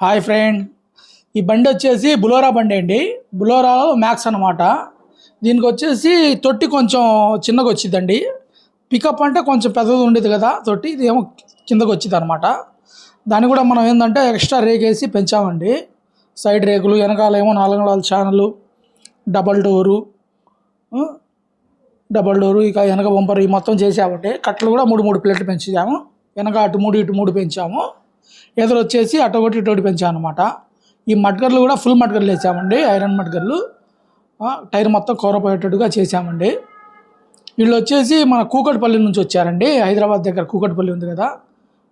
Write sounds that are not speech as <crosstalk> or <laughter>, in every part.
Hi friend. ఈ బండి వచ్చేసి బులోరా బండి అండి. బులోరాలో మ్యాక్స్ అనమాట దీనికి వచ్చేసి తొట్టి కొంచెం చిన్నగా వచ్చిందండి. పికప్ అంటే కొంచెం పెద్దది ఉండేది కదా తొట్టి ఇది ఏమో కిందకు వచ్చింది అనమాట దాన్ని కూడా మనం ఏంటంటే ఎక్స్ట్రా రేక్ వేసి పెంచామండి. సైడ్ రేకులు వెనకాల ఏమో నాలుగు నాలుగు channel double door double door ఇక వెనక బంపర్ ఈ మొత్తం చేసామండి. కట్టలు కూడా మూడు మూడు ప్లేట్లు పెంచాము వెనక అటు మూడు ఇటు మూడు పెంచాము. ఎదురు వచ్చేసి అటు ఒకటి ఇటు ఒకటి అనమాట ఈ మట్కర్లు కూడా ఫుల్ మట్కర్లు వేసామండి ఐరన్ మట్కర్లు టైర్ మొత్తం కూరపోయేటట్టుగా చేసామండి. వీళ్ళు వచ్చేసి మన కూకట్పల్లి నుంచి వచ్చారండి. హైదరాబాద్ దగ్గర కూకట్పల్లి ఉంది కదా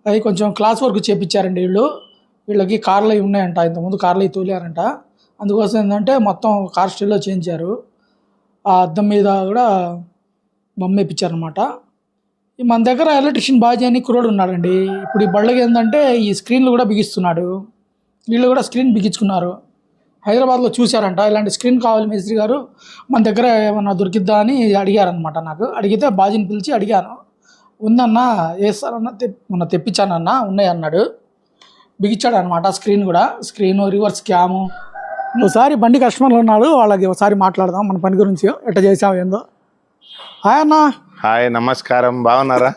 అది కొంచెం క్లాస్ వర్క్ చేపించారండి వీళ్ళు. వీళ్ళకి కార్లు అవి ఉన్నాయంట ఇంతకుముందు కార్లు అవి తోలారంట. అందుకోసం ఏంటంటే మొత్తం కార్ స్టైల్లో చేయించారు. ఆ అద్దం మీద కూడా బొమ్మ వేయించారనమాట మన దగ్గర ఎలక్ట్రిషియన్ బాజీ అని కుర్రోడు ఉన్నాడండి. ఇప్పుడు ఈ బళ్ళకి ఏంటంటే ఈ స్క్రీన్లు కూడా బిగిస్తున్నాడు. వీళ్ళు కూడా స్క్రీన్ బిగించుకున్నారు. హైదరాబాద్లో చూశారంట. ఇలాంటి స్క్రీన్ కావాలి మేస్త్రి గారు. మన దగ్గర ఏమన్నా దొరికిద్దా అని అడిగారనమాట నాకు. అడిగితే బాజీని పిలిచి అడిగాను. ఉందన్నా వేస్తారన్నా తె మొన్న తెప్పించానన్నా ఉన్నాయి అన్నాడు బిగించాడు అనమాట స్క్రీన్ కూడా. Screen reverse cam. ఒకసారి బండి కస్టమర్లు ఉన్నాడు వాళ్ళకి ఒకసారి మాట్లాడదాం. మన పని గురించి ఎట్లా చేసావు ఏందో. హాయ్ అన్నా. హాయ్ నమస్కారం. బాగున్నారా?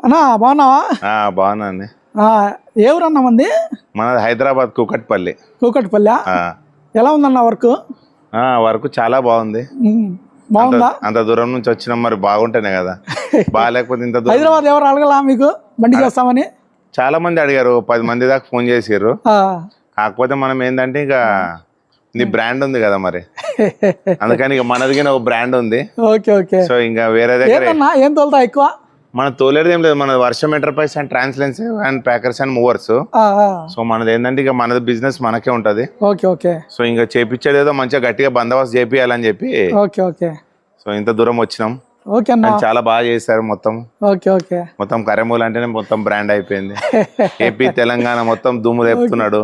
అన్నా బాగున్నావా? ఆ, బాగున్నాను ఆ, ఏ ఊరన్నా మంది? మనది హైదరాబాద్ కుకట్పల్లి. కూకట్పల్లె ఎలా ఉందన్న వర్క్? ఆ, వరకు చాలా బాగుంది. బాగుందా? అంత- దూరం నుంచి వచ్చినాం మరి బాగుంటేనే కదా. <laughs> బాగాలేకపోతే ఇంత దూరం హైదరాబాద్ ఎవరు అడగలా మీకు? బండి చేస్తామని చాలా మంది అడిగారు పది మంది దాకా ఫోన్ చేసారు కాకపోతే మనం ఏంటంటే ఇక నీ బ్రాండ్ ఉంది కదా మరి. అందుకని ఇక మనది ఒక బ్రాండ్ ఉంది. Okay okay. సో ఇంకా వేరే దగ్గర. ఏం తోలుతా ఎక్కువ? మన తోలేది ఏం లేదు. మన Varsham enterprise and ట్రాన్స్లెన్స్ and packers and movers so మనది ఏంటంటే ఇక మనది బిజినెస్ మనకే ఉంటది. Okay okay. సో ఇంకా చేపించేది ఏదో మంచిగా గట్టిగా బందోబస్తు చేపియాలని చెప్పి ఓకే ఓకే. సో ఇంత దూరం వచ్చినాం. ఓకే అన్న. చాలా బాగా చేశారు మొత్తం. Okay okay. మొత్తం కరెమూల్ అంటేనే మొత్తం బ్రాండ్ అయిపోయింది. ఏపీ తెలంగాణ మొత్తం దుమ్ము రేపుతున్నాడు?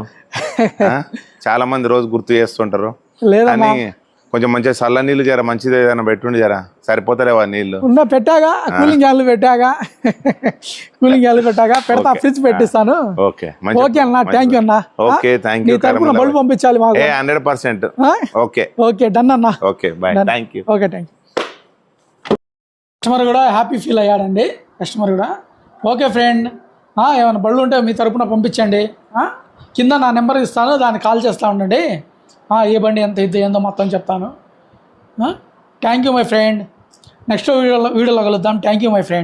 చాలా మంది రోజు గుర్తు చేస్తుంటారు. కానీ కొంచెం మంచిగా చల్ల నీళ్ళు జర మంచిది ఏదైనా పెట్టుండి జర? సరిపోతలేవా నీళ్ళు? ఉన్నా పెట్టాగా కూలింగ్ గ్యాన్లు పెట్టాగా. కూలింగ్ గ్యాన్లు పెట్టాగా పెడతా ఫ్రిడ్జ్ పెట్టిస్తాను. ఓకే. ఓకే అన్న థ్యాంక్ యూ అన్న. ఓకే థ్యాంక్ యూ తరపున బల్బు పంపించాలి మాకు. Hundred percent? Okay. Okay done అన్న. Okay bye thank you okay thank you customer కూడా హ్యాపీ ఫీల్ అయ్యాడండి. కస్టమర్ కూడా. ఓకే ఫ్రెండ్ ఏమైనా బళ్ళు ఉంటే మీ తరపున పంపించండి? కింద నా నెంబర్ ఇస్తాను దాన్ని కాల్ చేస్తూ ఉండండి. ఏ బండి ఎంత ఇది ఏందో మొత్తం చెప్తాను. Thank you my friend next వీడియోలో వీడియోలో కలుద్దాం. Thank you my friend